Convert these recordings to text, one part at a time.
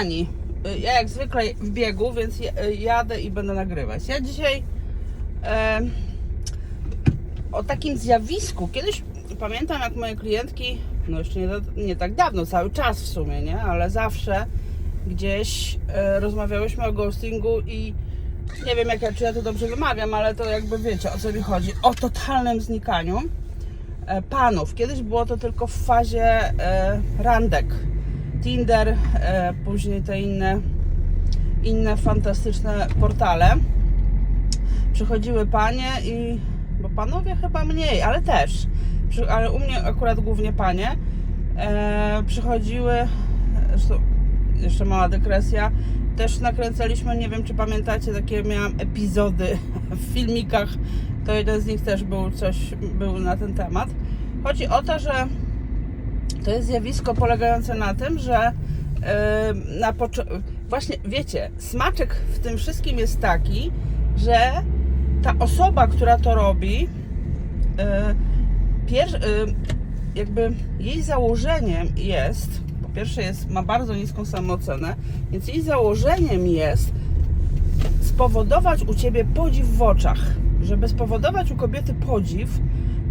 kochani, y, ja jak zwykle w biegu, więc y, jadę i będę nagrywać. Ja dzisiaj e, o takim zjawisku. Kiedyś pamiętam, jak moje klientki, no jeszcze nie, nie tak dawno, cały czas w sumie, nie? Ale zawsze gdzieś e, rozmawiałyśmy o ghostingu i nie wiem, jak ja, czy ja to dobrze wymawiam, ale to jakby wiecie, o co mi chodzi. O totalnym znikaniu e, panów. Kiedyś było to tylko w fazie e, randek. Tinder, e, później te inne, inne fantastyczne portale. Przychodziły panie i, bo panowie chyba mniej, ale też, ale u mnie akurat głównie panie, e, przychodziły, jeszcze mała dygresja, też nakręcaliśmy, nie wiem czy pamiętacie, takie miałam epizody w filmikach, to jeden z nich też był coś, był na ten temat. Chodzi o to, że to jest zjawisko polegające na tym, że e, na właśnie wiecie, smaczek w tym wszystkim jest taki, że ta osoba, która to robi, pier- e, jakby jej założeniem jest, po pierwsze jest, ma bardzo niską samoocenę, więc jej założeniem jest spowodować u ciebie podziw w oczach. Żeby spowodować u kobiety podziw,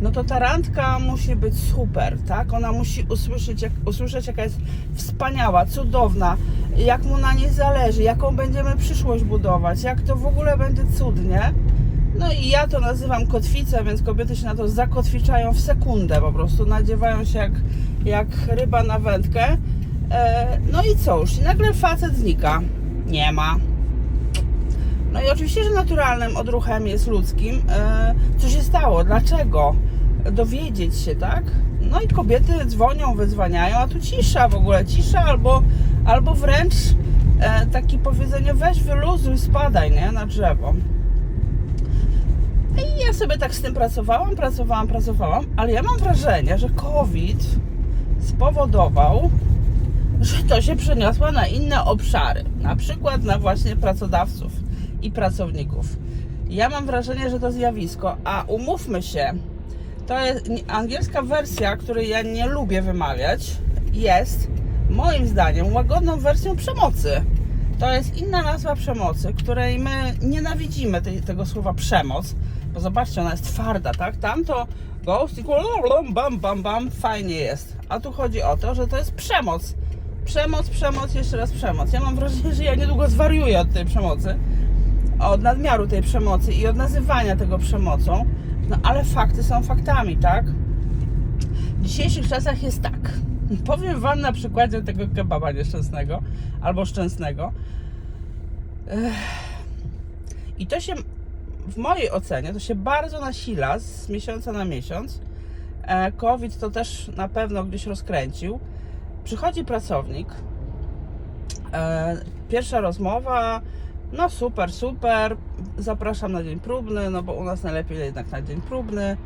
no to ta randka musi być super, tak? Ona musi usłyszeć, jak, usłyszeć jaka jest wspaniała, cudowna, jak mu na niej zależy, jaką będziemy przyszłość budować, jak to w ogóle będzie cudnie. No i ja to nazywam kotwicę, więc kobiety się na to zakotwiczają w sekundę po prostu, nadziewają się jak, jak ryba na wędkę. E, no i cóż, i nagle facet znika. Nie ma. No i oczywiście, że naturalnym odruchem jest ludzkim. E, co się stało? Dlaczego? Dowiedzieć się, tak? No i kobiety dzwonią, wydzwaniają, a tu cisza w ogóle, cisza albo, albo wręcz e, takie powiedzenie weź wyluzuj, spadaj, nie? Na drzewo. I ja sobie tak z tym pracowałam, pracowałam, pracowałam, ale ja mam wrażenie, że COVID spowodował, że to się przeniosło na inne obszary, na przykład na właśnie pracodawców i pracowników. Ja mam wrażenie, że to zjawisko, a umówmy się, to jest angielska wersja, której ja nie lubię wymawiać, jest moim zdaniem łagodną wersją przemocy. To jest inna nazwa przemocy, której my nienawidzimy tej, tego słowa przemoc, bo zobaczcie, ona jest twarda, tak? Tam to ghost i bam, bam, bam, fajnie jest. A tu chodzi o to, że to jest przemoc. Przemoc, przemoc, jeszcze raz przemoc. Ja mam wrażenie, że ja niedługo zwariuję od tej przemocy, od nadmiaru tej przemocy i od nazywania tego przemocą. No ale fakty są faktami, tak? W dzisiejszych czasach jest tak. Powiem Wam na przykładzie tego kebaba nieszczęsnego albo szczęsnego. I to się, w mojej ocenie, to się bardzo nasila z miesiąca na miesiąc. E, COVID to też na pewno gdzieś rozkręcił. Przychodzi pracownik, e, pierwsza rozmowa, no super, super, zapraszam na dzień próbny, no bo u nas najlepiej jednak na dzień próbny.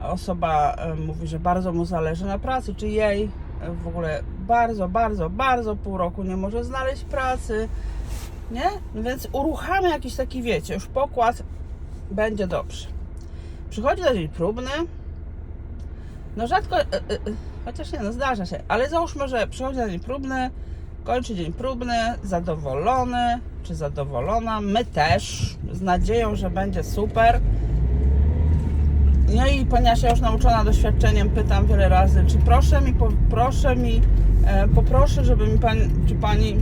Osoba e, mówi, że bardzo mu zależy na pracy, czy jej e, w ogóle bardzo, bardzo, bardzo pół roku nie może znaleźć pracy, nie? Więc uruchamia jakiś taki, wiecie, już pokład, będzie dobrze. Przychodzi na dzień próbny, no rzadko, e, chociaż nie, no zdarza się, ale załóżmy, że przychodzi na dzień próbny, kończy dzień próbny, zadowolony czy zadowolona, my też, z nadzieją, że będzie super. No i ponieważ ja już nauczona doświadczeniem pytam wiele razy, czy proszę mi, proszę mi, e, poproszę, żeby mi pani, czy pani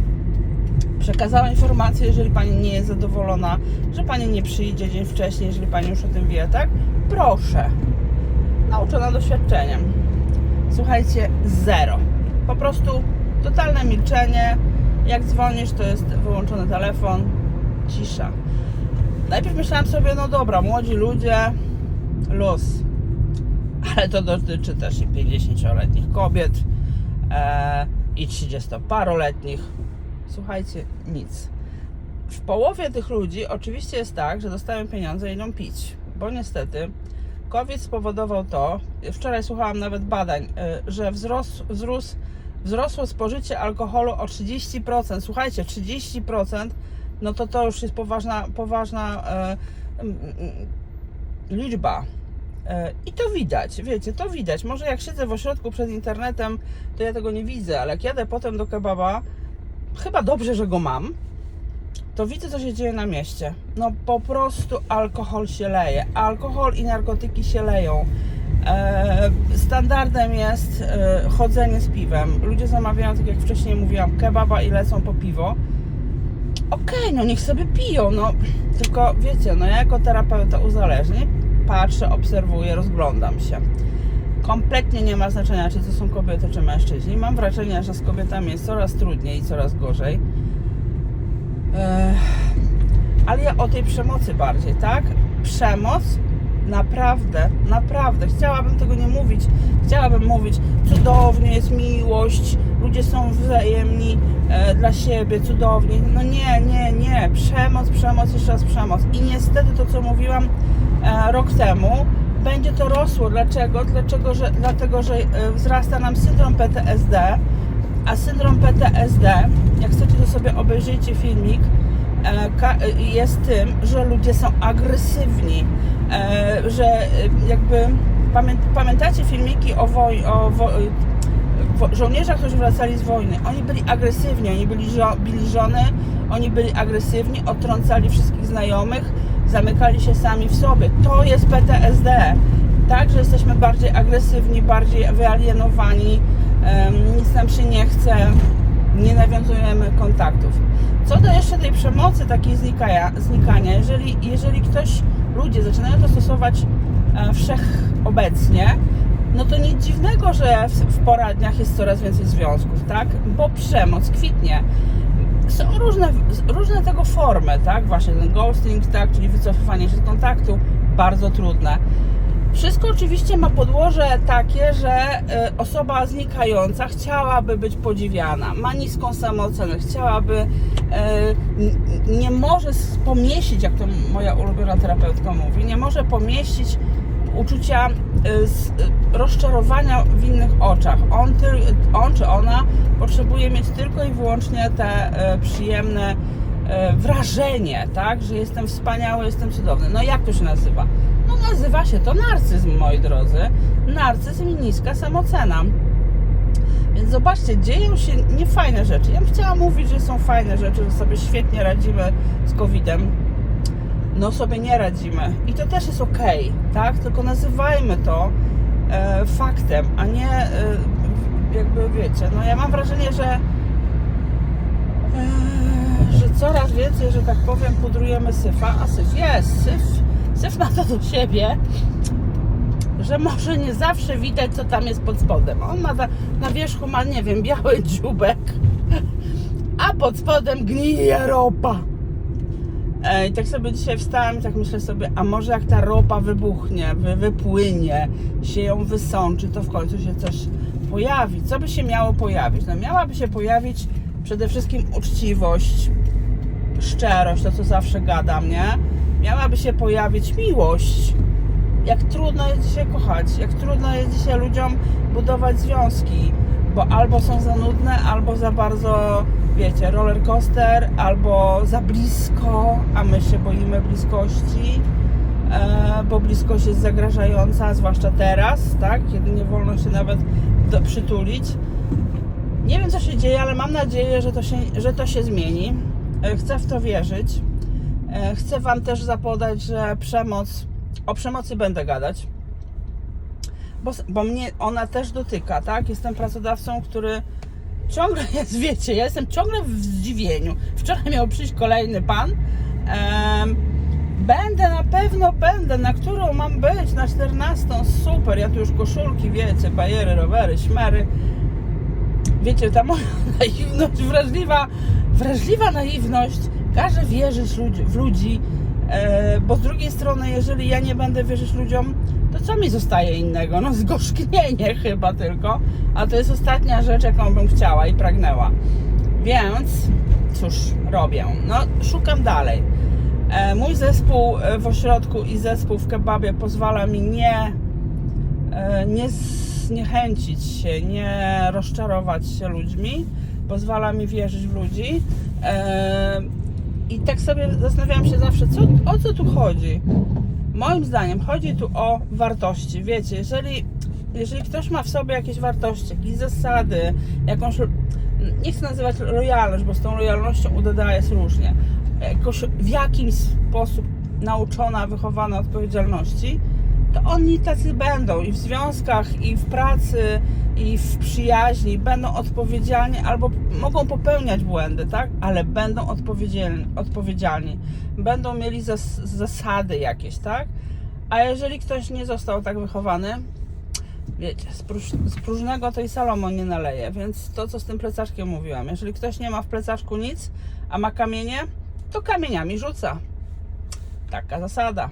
przekazała informację, jeżeli pani nie jest zadowolona, że pani nie przyjdzie dzień wcześniej, jeżeli pani już o tym wie, tak? Proszę. Nauczona doświadczeniem. Słuchajcie, zero. Po prostu totalne milczenie. Jak dzwonisz, to jest wyłączony telefon, cisza. Najpierw myślałam sobie, no dobra, młodzi ludzie, luz. Ale to dotyczy też i 50-letnich kobiet, e, i 30-paroletnich. Słuchajcie, nic. W połowie tych ludzi oczywiście jest tak, że dostają pieniądze i idą pić, bo niestety COVID spowodował to, wczoraj słuchałam nawet badań, y, że wzros, wzrósł, wzrosło spożycie alkoholu o 30%. Słuchajcie, 30%, no to to już jest poważna, poważna e, liczba. E, I to widać, wiecie, to widać. Może jak siedzę w ośrodku przed internetem, to ja tego nie widzę, ale jak jadę potem do kebaba, chyba dobrze, że go mam, to widzę, co się dzieje na mieście. No po prostu alkohol się leje. Alkohol i narkotyki się leją. E, standardem jest e, chodzenie z piwem. Ludzie zamawiają, tak jak wcześniej mówiłam, kebaba i lecą po piwo. Okej, no niech sobie piją, no. Tylko wiecie, no ja jako terapeuta uzależnień patrzę, obserwuję, rozglądam się. Kompletnie nie ma znaczenia, czy to są kobiety, czy mężczyźni. Mam wrażenie, że z kobietami jest coraz trudniej i coraz gorzej. Ech, ale ja o tej przemocy bardziej, tak? Przemoc naprawdę, naprawdę, chciałabym tego nie mówić. Chciałabym mówić, cudownie jest miłość, ludzie są wzajemni e, dla siebie, cudownie. No nie, nie, nie. Przemoc, przemoc, jeszcze raz przemoc. I niestety to, co mówiłam e, rok temu, będzie to rosło. Dlaczego? Dlaczego, że, dlatego, że e, wzrasta nam syndrom PTSD, a syndrom PTSD, jak chcecie, to sobie obejrzyjcie filmik, e, e, jest tym, że ludzie są agresywni, że e, jakby pamię- pamiętacie filmiki o, woj- o wo- wo- żołnierzach, którzy wracali z wojny. Oni byli agresywni, oni byli żo- żony, oni byli agresywni, odtrącali wszystkich znajomych, zamykali się sami w sobie. To jest PTSD. Tak, że jesteśmy bardziej agresywni, bardziej wyalienowani, nic nam się nie chce, nie nawiązujemy kontaktów. Co do jeszcze tej przemocy, takiej znikaja, znikania, jeżeli, jeżeli ktoś, ludzie zaczynają to stosować e, wszechobecnie, no to nic dziwnego, że w, poradniach jest coraz więcej związków, tak? Bo przemoc kwitnie. Są różne, różne tego formy, tak? Właśnie ten ghosting, tak? Czyli wycofywanie się z kontaktu, bardzo trudne. Wszystko oczywiście ma podłoże takie, że y, osoba znikająca chciałaby być podziwiana, ma niską samoocenę, chciałaby, y, nie może pomieścić, jak to moja ulubiona terapeutka mówi, nie może pomieścić uczucia y, rozczarowania w innych oczach. On, on czy ona potrzebuje mieć tylko i wyłącznie te przyjemne wrażenie, tak, że jestem wspaniały, jestem cudowny. No jak to się nazywa? No nazywa się to narcyzm, moi drodzy. Narcyzm i niska samocena. Więc zobaczcie, dzieją się niefajne rzeczy. Ja bym chciała mówić, że są fajne rzeczy, że sobie świetnie radzimy z COVID-em. No sobie nie radzimy. I to też jest ok, tak? Tylko nazywajmy to e, faktem, a nie e, jakby wiecie, no ja mam wrażenie, że e, że coraz więcej, że tak powiem, pudrujemy syfa, a syf jest, syf, syf ma to do siebie, że może nie zawsze widać, co tam jest pod spodem. On ma na, na wierzchu ma, nie wiem, biały dziubek, a pod spodem gnije ropa. I tak sobie dzisiaj wstałem i tak myślę sobie, a może jak ta ropa wybuchnie, wy, wypłynie, się ją wysączy, to w końcu się coś pojawi. Co by się miało pojawić? No miałaby się pojawić przede wszystkim uczciwość, szczerość, to co zawsze gadam, nie? Miałaby się pojawić miłość. Jak trudno jest dzisiaj kochać, jak trudno jest dzisiaj ludziom budować związki, bo albo są za nudne, albo za bardzo, wiecie, roller coaster, albo za blisko, a my się boimy bliskości, e, bo bliskość jest zagrażająca, zwłaszcza teraz, tak, kiedy nie wolno się nawet do, przytulić. Nie wiem, co się dzieje, ale mam nadzieję, że to się, że to się zmieni. E, Chcę w to wierzyć. E, Chcę Wam też zapodać, że przemoc, o przemocy będę gadać, bo, bo mnie ona też dotyka, tak? Jestem pracodawcą, który ciągle jest, wiecie, ja jestem ciągle w zdziwieniu. Wczoraj miał przyjść kolejny pan. Em, będę na pewno, będę, na którą mam być? Na 14, super, ja tu już koszulki, wiecie, bajery, rowery, śmery wiecie, ta moja naiwność, wrażliwa, wrażliwa naiwność każe wierzyć w ludzi, e, bo z drugiej strony, jeżeli ja nie będę wierzyć ludziom, to co mi zostaje innego? No zgorzknienie chyba tylko, a to jest ostatnia rzecz, jaką bym chciała i pragnęła. Więc cóż robię? No szukam dalej. E, mój zespół e, w ośrodku i zespół w kebabie pozwala mi nie nie zniechęcić się, nie rozczarować się ludźmi, pozwala mi wierzyć w ludzi. I tak sobie zastanawiam się zawsze, co, o co tu chodzi. Moim zdaniem chodzi tu o wartości. Wiecie, jeżeli, jeżeli ktoś ma w sobie jakieś wartości, jakieś zasady, jakąś nie chcę nazywać lojalność, bo z tą lojalnością u jest różnie, jakoś w jakiś sposób nauczona, wychowana odpowiedzialności, to oni tacy będą i w związkach, i w pracy, i w przyjaźni będą odpowiedzialni albo mogą popełniać błędy, tak? Ale będą odpowiedzialni, odpowiedzialni. będą mieli zas, zasady jakieś, tak? A jeżeli ktoś nie został tak wychowany, wiecie, z, próż, z próżnego i Salomon nie naleje, więc to, co z tym plecaczkiem mówiłam, jeżeli ktoś nie ma w plecaczku nic, a ma kamienie, to kamieniami rzuca. Taka zasada.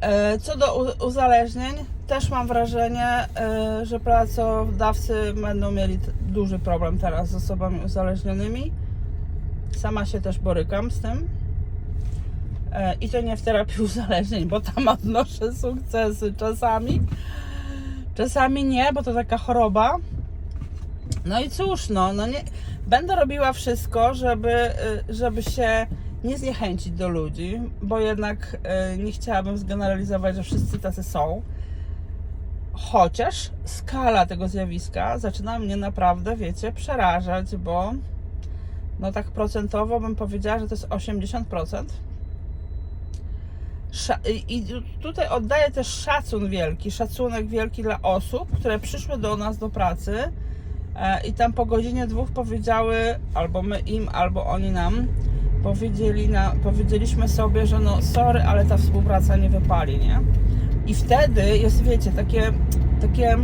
E, Co do uzależnień, też mam wrażenie, e, że pracodawcy będą mieli duży problem teraz z osobami uzależnionymi. Sama się też borykam z tym. E, I to nie w terapii uzależnień, bo tam odnoszę sukcesy czasami. Czasami nie, bo to taka choroba. No i cóż, no, no nie, będę robiła wszystko, żeby, y, żeby się nie zniechęcić do ludzi, bo jednak y, nie chciałabym zgeneralizować, że wszyscy tacy są. Chociaż skala tego zjawiska zaczyna mnie naprawdę, wiecie, przerażać, bo no tak procentowo bym powiedziała, że to jest 80%. Sza- i- I tutaj oddaję też szacun wielki, szacunek wielki dla osób, które przyszły do nas do pracy e, i tam po godzinie dwóch powiedziały, albo my im, albo oni nam, powiedzieli na, powiedzieliśmy sobie, że no sorry, ale ta współpraca nie wypali, nie? I wtedy jest, wiecie, takie, takie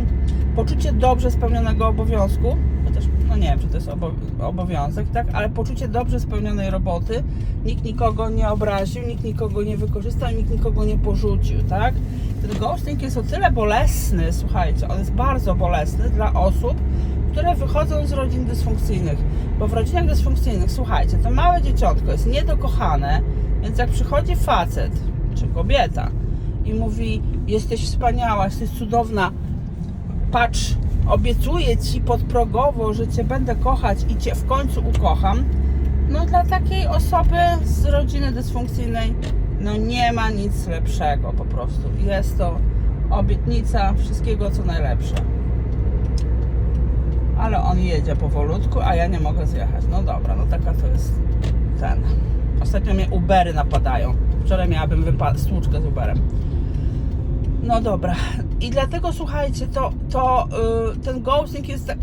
poczucie dobrze spełnionego obowiązku, chociaż no nie wiem, czy to jest obo obowiązek, tak, ale poczucie dobrze spełnionej roboty, nikt nikogo nie obraził, nikt nikogo nie wykorzystał, nikt nikogo nie porzucił, tak. Ten ghosting jest o tyle bolesny, słuchajcie, on jest bardzo bolesny dla osób, które wychodzą z rodzin dysfunkcyjnych, bo w rodzinach dysfunkcyjnych, słuchajcie, to małe dzieciątko jest niedokochane, więc jak przychodzi facet czy kobieta i mówi, jesteś wspaniała, jesteś cudowna, patrz, obiecuję ci podprogowo, że cię będę kochać i cię w końcu ukocham, no dla takiej osoby z rodziny dysfunkcyjnej, no nie ma nic lepszego po prostu. Jest to obietnica wszystkiego, co najlepsze. Ale on jedzie powolutku, a ja nie mogę zjechać. No dobra, no taka to jest ten. Ostatnio mnie Ubery napadają. Wczoraj miałabym stłuczkę z Uberem. No dobra. I dlatego słuchajcie, to, to yy, ten ghosting jest tak,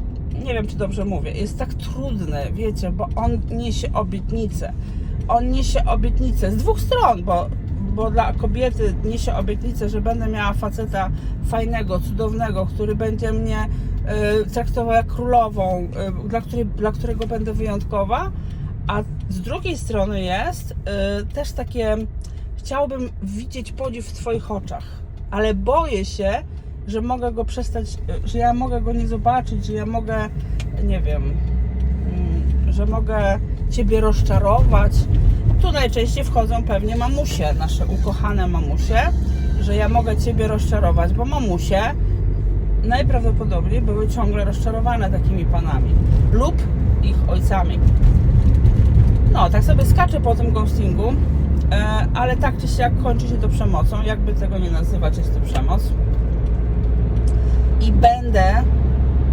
nie wiem czy dobrze mówię, jest tak trudny, wiecie, bo on niesie obietnicę. On niesie obietnicę z dwóch stron, bo, bo dla kobiety niesie obietnicę, że będę miała faceta fajnego, cudownego, który będzie mnie y, traktował jak królową, y, dla, której, dla którego będę wyjątkowa. A z drugiej strony jest y, też takie, chciałbym widzieć podziw w Twoich oczach, ale boję się, że mogę go przestać, że ja mogę go nie zobaczyć, że ja mogę, nie wiem, mm, że mogę Ciebie rozczarować. Tu najczęściej wchodzą pewnie mamusie, nasze ukochane mamusie, że ja mogę Ciebie rozczarować, bo mamusie najprawdopodobniej były ciągle rozczarowane takimi panami lub ich ojcami. No, tak sobie skaczę po tym ghostingu, e, ale tak czy siak kończy się to przemocą, jakby tego nie nazywać, jest to przemoc. I będę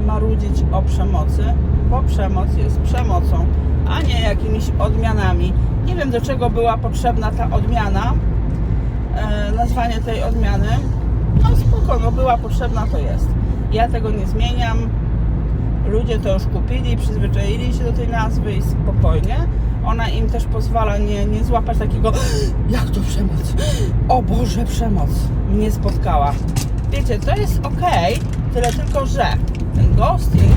marudzić o przemocy, bo przemoc jest przemocą, a nie jakimiś odmianami. Nie wiem do czego była potrzebna ta odmiana, e, nazwanie tej odmiany. No spoko, no była potrzebna, to jest. Ja tego nie zmieniam. Ludzie to już kupili, przyzwyczaili się do tej nazwy i spokojnie. Ona im też pozwala nie, nie złapać takiego jak to przemoc? O Boże, przemoc mnie spotkała. Wiecie, to jest ok, tyle tylko, że ten ghosting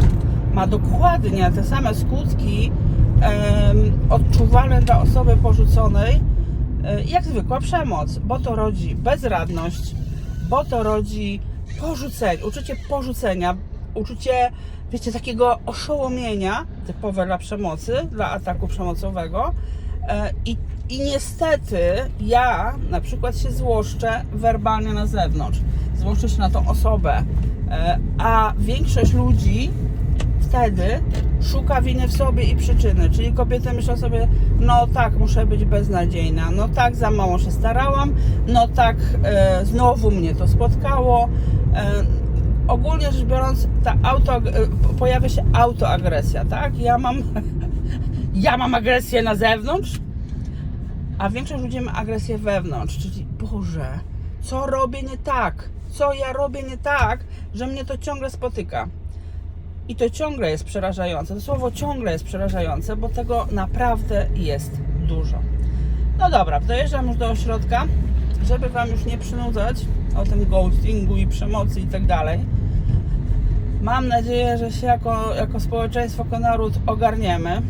ma dokładnie te same skutki em, odczuwalne dla osoby porzuconej e, jak zwykła przemoc, bo to rodzi bezradność, bo to rodzi porzucenie, uczucie porzucenia, uczucie, wiecie, takiego oszołomienia, typowe dla przemocy, dla ataku przemocowego. E, I, I niestety ja na przykład się złoszczę werbalnie na zewnątrz, złoszczę się na tą osobę, E, a większość ludzi wtedy szuka winy w sobie i przyczyny. Czyli kobiety myślą sobie, no tak, muszę być beznadziejna, no tak, za mało się starałam, no tak, e, znowu mnie to spotkało. E, ogólnie rzecz biorąc, ta auto, e, pojawia się autoagresja, tak? Ja mam, ja mam agresję na zewnątrz, a większość ludzi ma agresję wewnątrz, czyli Boże, co robię nie tak? Co ja robię nie tak, że mnie to ciągle spotyka? I to ciągle jest przerażające. To słowo ciągle jest przerażające, bo tego naprawdę jest dużo. No dobra, dojeżdżam już do ośrodka, żeby Wam już nie przynudzać o tym ghostingu i przemocy i tak dalej. Mam nadzieję, że się jako, jako społeczeństwo, jako naród ogarniemy.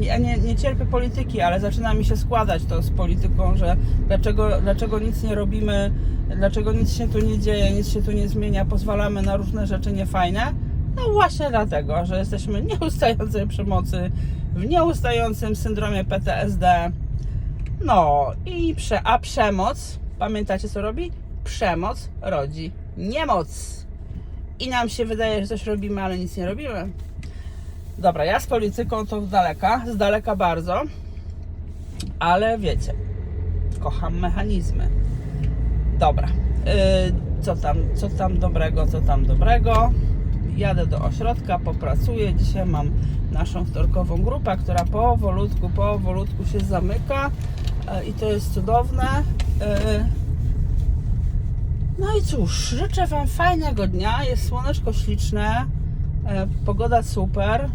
Ja nie, nie cierpię polityki, ale zaczyna mi się składać to z polityką, że dlaczego, dlaczego nic nie robimy, dlaczego nic się tu nie dzieje, nic się tu nie zmienia, pozwalamy na różne rzeczy niefajne. No właśnie dlatego, że jesteśmy w nieustającej przemocy, w nieustającym syndromie PTSD. No i prze, a przemoc, pamiętacie co robi? Przemoc rodzi niemoc. I nam się wydaje, że coś robimy, ale nic nie robimy. Dobra, ja z polityką to z daleka, z daleka bardzo, ale wiecie, kocham mechanizmy. Dobra, yy, co tam, co tam dobrego, co tam dobrego. Jadę do ośrodka, popracuję. Dzisiaj mam naszą wtorkową grupę, która powolutku, powolutku się zamyka yy, i to jest cudowne. Yy, no i cóż, życzę Wam fajnego dnia. Jest słoneczko śliczne, e, pogoda super.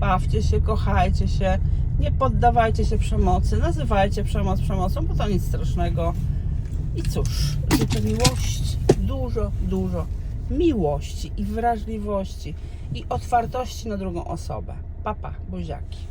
Bawcie się, kochajcie się, nie poddawajcie się przemocy, nazywajcie przemoc przemocą, bo to nic strasznego. I cóż, życzę miłości, dużo, dużo miłości i wrażliwości i otwartości na drugą osobę. Papa, buziaki.